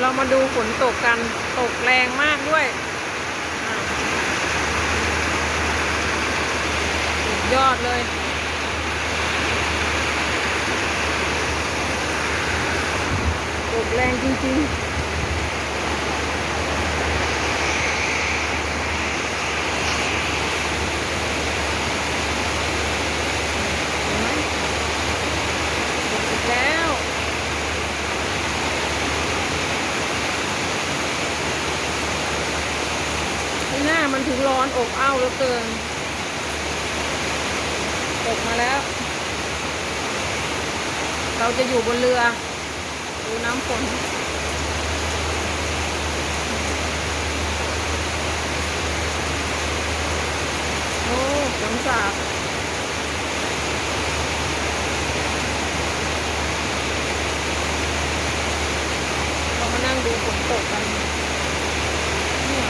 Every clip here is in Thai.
เรามาดูฝนตกกัน ตกแรงมากด้วย ยอดเลย ตกแรงจริงๆเห็นไหมตกอีกแล้ว ที่หน้า มันถึงร้อนอบอ้าวเหลือเกินตกมาแล้ว เราจะอยู่บนเรือ ดูน้ำฝนโอ้ฝนสาดเรามานั่งดูฝนตกกันเนี่ย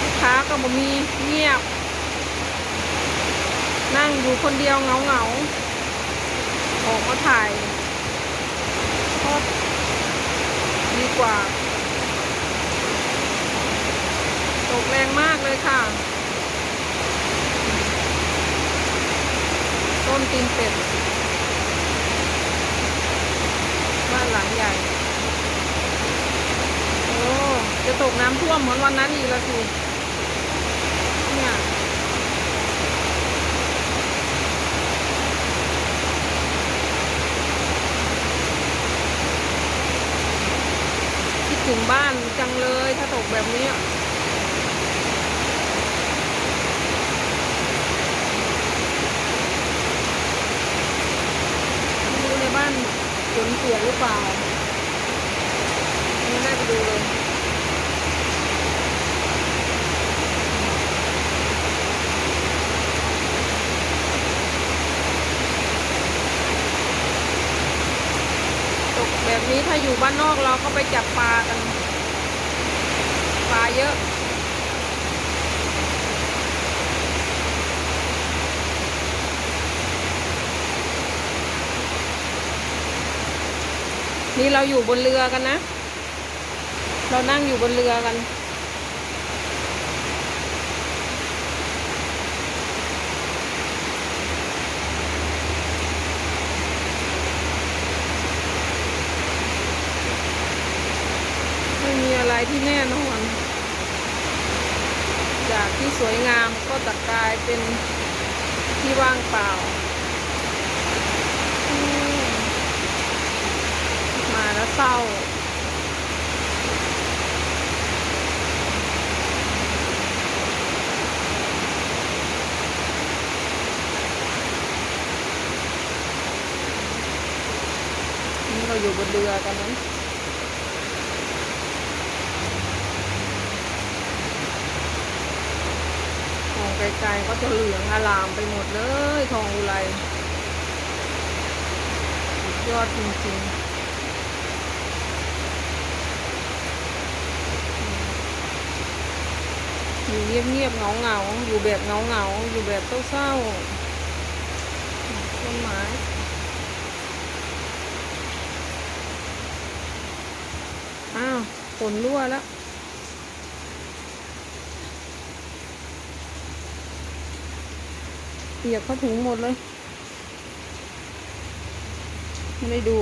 ลูก ค้าก็บ่มีเงียบ นั่งอยู่คนเดียวเงาเงาออกมาถ่ายทอดดีกว่า ตกแรงมากเลยค่ะ ต้นตีนเป็ดบ้านหลังใหญ่โอ้จะตกน้ำท่วมเหมือนวันนั้นอีกแล้วสินี่ย คิด ถึงบ้านจังเลยถ้าตกแบบนี้ไม่รู้ในบ้านฝนเปียกหรือเปล่าไม่ได้ไปดูเลย แบบนี้ถ้าอยู่บ้านนอกเราก็ไปจับปลากัน ปลาเยอะ นี่เราอยู่บนเรือกันนะ เรานั่งอยู่บนเรือกัน ไม่มีอะไร ที่แน่นอน จากที่สวยงามก็จะกลายเป็นที่ว่างเปล่า มาแล้วเศร้านี่เราอยู่บนเรือกันนั้น มอง ไกลๆก็จะเหลืองอลามไปหมดเลย ทองอุไรสุดยอดจริงๆอยู่เงียบๆเงาๆอยู่แบบเงาๆอยู่แบบเศร้าๆต้นไม้อ้าวฝนรั่วแล้ว เปียกเขาถุงหมดเลยไม่ได้ดู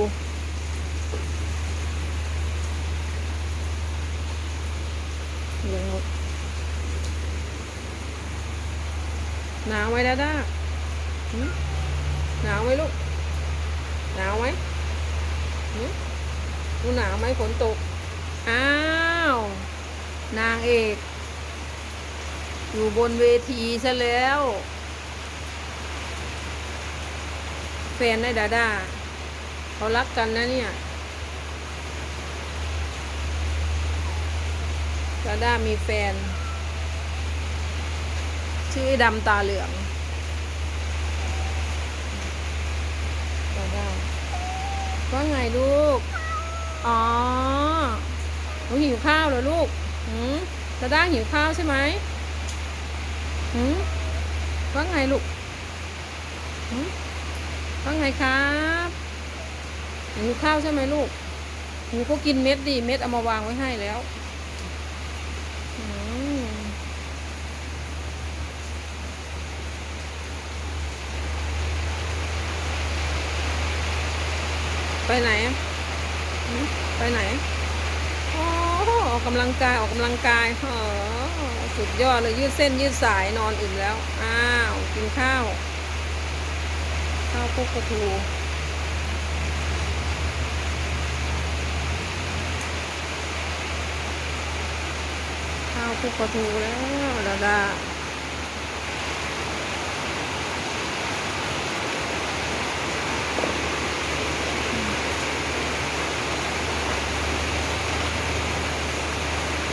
เหลืองหมดหนาวไหมด้าด้าหนาวไหมลูก หนาวไหมหึดูหนาวไหมฝนตก อ้าว นางเอก อยู่บนเวทีซะแล้ว แฟนได้ดาด้าเขารักกันนะเนี่ยดาด้ามีแฟน ชื่อไอ้ดำตาเหลืองดาด้าว่าไงลูก อ๋อหนูหิวข้าวเหรอลูกหืมดาด้าหิวข้าวใช่ไหมหืมว่าไงลูกหืม ว่าไงครับหิวข้าวใช่ไหมลูกหนูก็กินเม็ดดิเม็ดเอามาวางไว้ให้แล้วไปไหนไปไหนโอ้ออกกำลังกายออกกำลังกายเออสุดยอดเลยยืดเส้นยืดสายนอนอิ่มแล้ว อ้าว กินข้าว ข้าวคลุกปลาทูข้าวคลุกปลาทูแล้วดาดา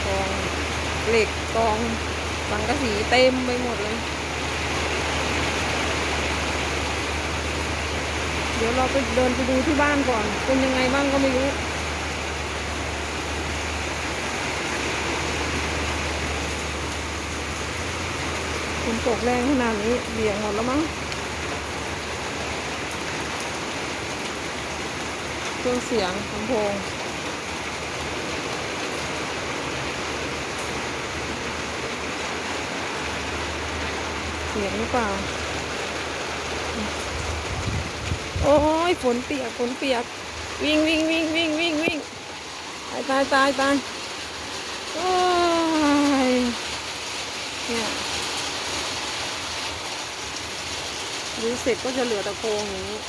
กองเหล็กกองสังกะสีเต็มไปหมดเลย เดี๋ยวเราไปเดินไปดูที่บ้านก่อน เป็นยังไงบ้างก็ไม่รู้ฝนตกแรงขนาดนี้เบี่ยงหมดแล้วมั้งเครื่องเสียงลำโพงเสียงหรือเปล่า โอ้ยฝนเปียกฝนเปียก วิ่งวิ่งวิ่งวิ่งวิ่งวิ่งตายตายตายตายโอ้ยเนี่ยรื้อเสร็จก็จะเหลือตะโครงอย่างนี้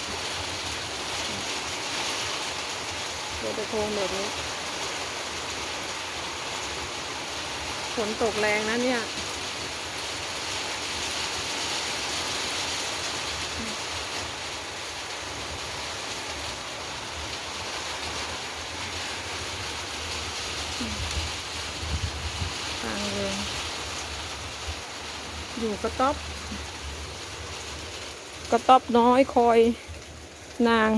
เหลือตะโครงแบบนี้ฝนตกแรงนะเนี่ย ทางเดิน อยู่กระต๊อบ กระต๊อบน้อยคอยนาง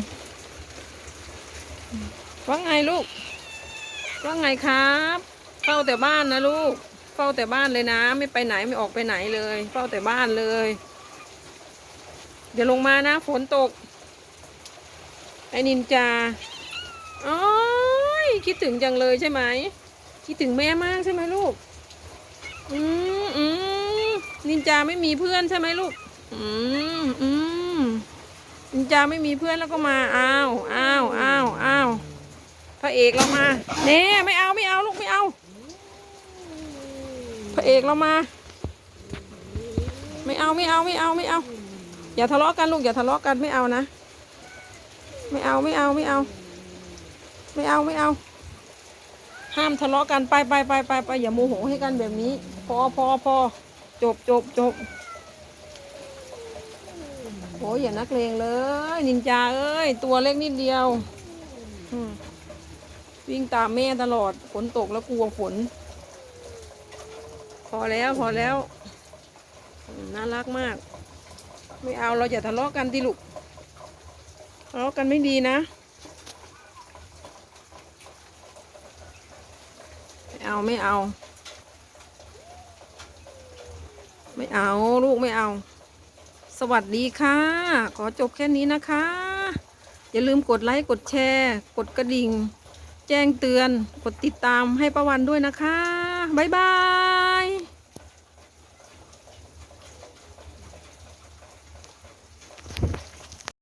ว่าไงลูก ว่าไงครับ เฝ้าแต่บ้านนะลูก เฝ้าแต่บ้านเลยนะ ไม่ไปไหนไม่ออกไปไหนเลย เฝ้าแต่บ้านเลย เดี๋ยวลงมานะฝนตก ไอ้นินจาโอ๋อยคิดถึงจังเลยใช่ไหม คิดถึงแม่มากใช่ไหมลูก อืมอืม นินจาไม่มีเพื่อนใช่ไหมลูก อืมอืมนินจาไม่มีเพื่อนแล้วก็มา อ้าวอ้าวอ้าวอ้าวพระเอกเรามาเน่ไม่เอาไม่เอาลูกไม่เอา พระเอกเรามา ไม่เอาไม่เอาไม่เอาไม่เอา อย่าทะเลาะกันลูกอย่าทะเลาะกันไม่เอานะ ไม่เอาไม่เอาไม่เอา ไม่เอาไม่เอา ห้ามทะเลาะกันไปไปไปไปไปอย่าโมโหให้กันแบบนี้ พอพอพอ จบจบจบโอ้ยอย่านักเลงเลย นินจาเอ้ย ตัวเล็กนิดเดียววิ่งตามแม่ตลอดฝนตกแล้วกลัวฝน พอแล้วพอแล้ว น่ารักมาก ไม่เอาเราอย่าทะเลาะกันดิลูกทะเลาะกันไม่ดีนะไม่เอาไม่เอา ไม่เอาลูกไม่เอา สวัสดีค่ะ ขอจบแค่นี้นะคะ อย่าลืมกดไลค์กดแชร์ กดกระดิ่ง แจ้งเตือน กดติดตามให้ประวันด้วยนะคะ บ๊ายบาย